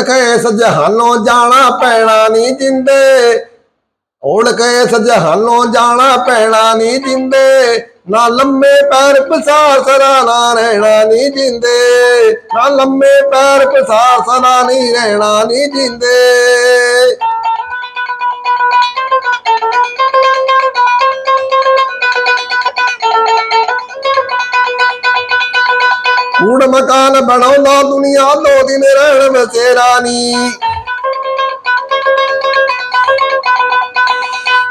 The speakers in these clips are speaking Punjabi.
ਉੜ ਕੇ ਇਸ ਜਾਣਾ ਪੈਣਾ ਨਹੀਂ ਜਿੰਦੇ। ਉੜ ਕੇ ਇਸ ਜਾਣਾ ਪੈਣਾ ਨਹੀਂ ਜਿੰਦੇ। ਨਾ ਲੰਮੇ ਪੈਰ ਪਸਾਰ ਸਦਾ ਨਾ ਰਹਿਣਾ ਨਹੀਂ ਜਿੰਦੇ। ਨਾ ਲੰਮੇ ਪੈਰ ਪਸਾਰ ਸਦਾ ਨਹੀਂ ਰਹਿਣਾ ਨਹੀਂ ਜਿੰਦੇ। ਕੂੜ ਮਕਾਨ ਬਣਾਉਂਦਾ ਦੁਨੀਆ ਦੋ ਦਿਨ ਰਹਿਣ ਵਸੇਰਾ ਨੀ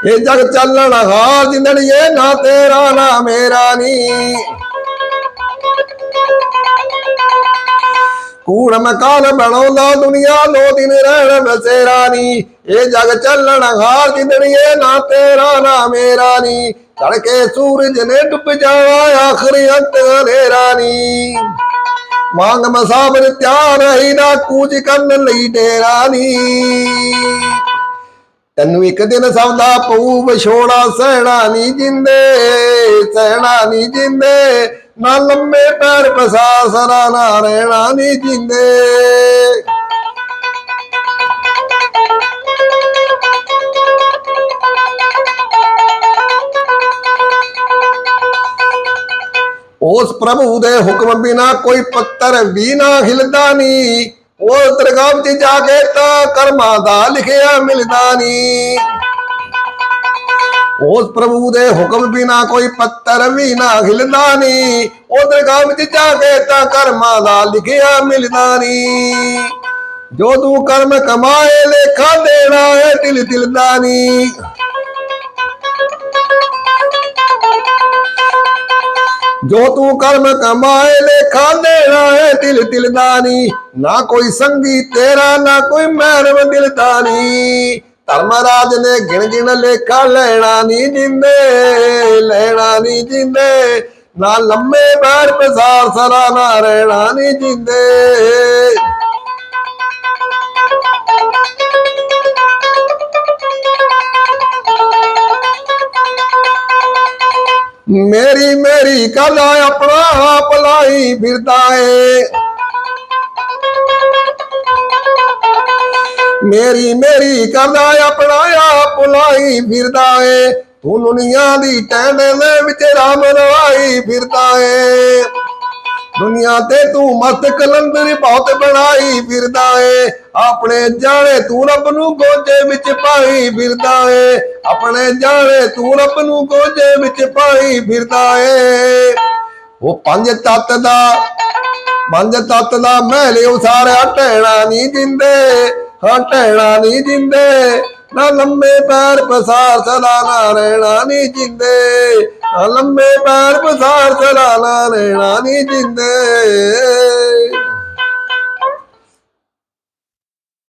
ਇਹ ਜਗ ਚੱਲਣ ਹਾਲ ਜਿੰਦੜੀਏ ਨਾ ਤੇਰਾ ਨਾ ਮੇਰਾ ਨੀ ਕੂੜ ਮਕਾਨ ਬਣਾਉਂਦਾ ਦੁਨੀਆ ਦੋ ਦਿਨ ਰਹਿਣ ਵਸੇਰਾ ਨੀ ਇਹ ਜਗ ਚੱਲਣ ਹਾਲ ਜਿੰਦੜੀਏ ਨਾ ਤੇਰਾ ਨਾ ਮੇਰਾ ਨੀ ਚੜ ਸੂਰਜ ਨੇ ਡੁੱਬ ਜਾਵਾ ਆਖਰੀ ਅੰਤ ਹਨੇਰਾ ਨੀ ਮੰਗ ਮਸਾਬਰ ਤਿਆਰ ਰਹੀ ਨਾ, ਕੂਚ ਕਰਨ ਲਈ ਡੇਰਾ ਨੀ। ਤੈਨੂੰ ਇੱਕ ਦਿਨ ਸੌਦਾ ਪਊ, ਵਿਛੋੜਾ ਸਹਿਣਾ ਨਹੀਂ ਜਿੰਦੇ, ਸਹਿਣਾ ਨਹੀਂ ਜਿੰਦੇ। ਨਾ ਲੰਮੇ ਪੈਰ ਪਸਾ ਸਰਾ ਨਾ ਰਹਿਣਾ ਨਹੀਂ ਜਿੰਦੇ। ਉਸ ਪ੍ਰਭੂ ਦੇ ਹੁਕਮ ਬਿਨਾ ਕੋਈ ਪੱਤਰ ਵੀ ਨਾ ਹਿਲਦਾ ਨੀ। ਉਹ ਦਰਗਾਹ ਚ ਜਾ ਕੇ ਤਾਂ ਕਰਮਾਂ ਦਾ ਲਿਖਿਆ ਮਿਲਦਾ ਨੀ। ਉਸ ਪ੍ਰਭੂ ਦੇ ਹੁਕਮ ਬਿਨਾ ਕੋਈ ਪੱਤਰ ਵੀ ਨਾ ਹਿਲਦਾ ਨੀ। ਉਹ ਦਰਗਾਹ ਚ ਜਾ ਕੇ ਤਾਂ ਕਰਮਾਂ ਦਾ ਲਿਖਿਆ ਮਿਲਦਾ ਨੀ। ਜੋ ਤੂੰ ਕਰਮ ਕਮਾਏ, ਲੇਖਾ ਦੇਣਾ ਹੈ, ਦਿਲ ਦਿਲ ਜੋ ਤੂੰ ਕਰਮ ਕਮਾਏ, ਲੇਖਾ ਦੇਣਾ ਹੈ ਦਿਲ ਦਿਲ ਨਾ ਕੋਈ ਸੰਗੀ ਤੇਰਾ, ਨਾ ਕੋਈ ਮਹਿਰਮ ਦਿਲ ਧਰਮਰਾਜ ਨੇ ਗਿਣ ਗਿਣ ਲੇਖਾ ਲੈਣਾ ਨਹੀਂ ਜਿੰਦੇ, ਲੈਣਾ ਨਹੀਂ ਜਿੰਦੇ। ਨਾ ਲੰਮੇ ਬਾਰ ਪਸਾਰ ਸਰਾ ਨਾ ਰਹਿਣਾ ਨਹੀਂ ਜਿੰਦੇ। ਮੇਰੀ ਮੇਰੀ ਕਲਾ ਆਪਣਾ ਆਪ ਲਾਈ ਫਿਰਦਾ ਏ। ਮੇਰੀ ਮੇਰੀ ਕਰਦਾ ਆਪਣਾ ਆਪ ਲਾਈ ਫਿਰਦਾ ਏ। ਤੂੰ ਦੁਨੀਆ ਦੀ ਟੈਂਡੇ ਦੇ ਵਿੱਚ ਰਾਮ ਰਵਾਈ ਫਿਰਦਾ ਏ। ਦੁਨੀਆ ਤੇ ਤੂੰ ਮਸਤ ਕਲੰਦਰ ਬਹੁਤ ਬਣਾਈ ਫਿਰਦਾ ਏ। ਆਪਣੇ ਜਾਣੇ ਤੂੰ ਰੱਬ ਨੂੰ ਗੋਜੇ ਵਿੱਚ ਪਾਈ ਫਿਰਦਾ ਏ। ਆਪਣੇ ਜਾਣੇ ਤੂੰ ਰੱਬ ਨੂੰ ਗੋਜੇ ਵਿੱਚ ਪਾਈ ਫਿਰਦਾ ਏ। ਉਹ ਪੰਜ ਤੱਤ ਦਾ, ਪੰਜ ਤੱਤ ਦਾ ਮਹਿਲ ਉਸਾਰਿਆ ਟਹਿਣਾ ਨਹੀਂ ਦਿੰਦੇ ਹਾਂ ਟਹਿਣਾ ਨਹੀਂ ਦਿੰਦੇ ਨਾ ਲੰਮੇ ਪੈਰ ਪਸਾਰ, ਸਦਾ ਨਾ ਰਹਿਣਾ ਨਹੀਂ ਜਿੰਦੇ। ਲੰਮੇ ਪੈਰ ਪਸਾਰ ਸਦਾ ਲੈਣਾ ਰਹਿਣਾ ਨਹੀਂ ਜਿੰਦੇ।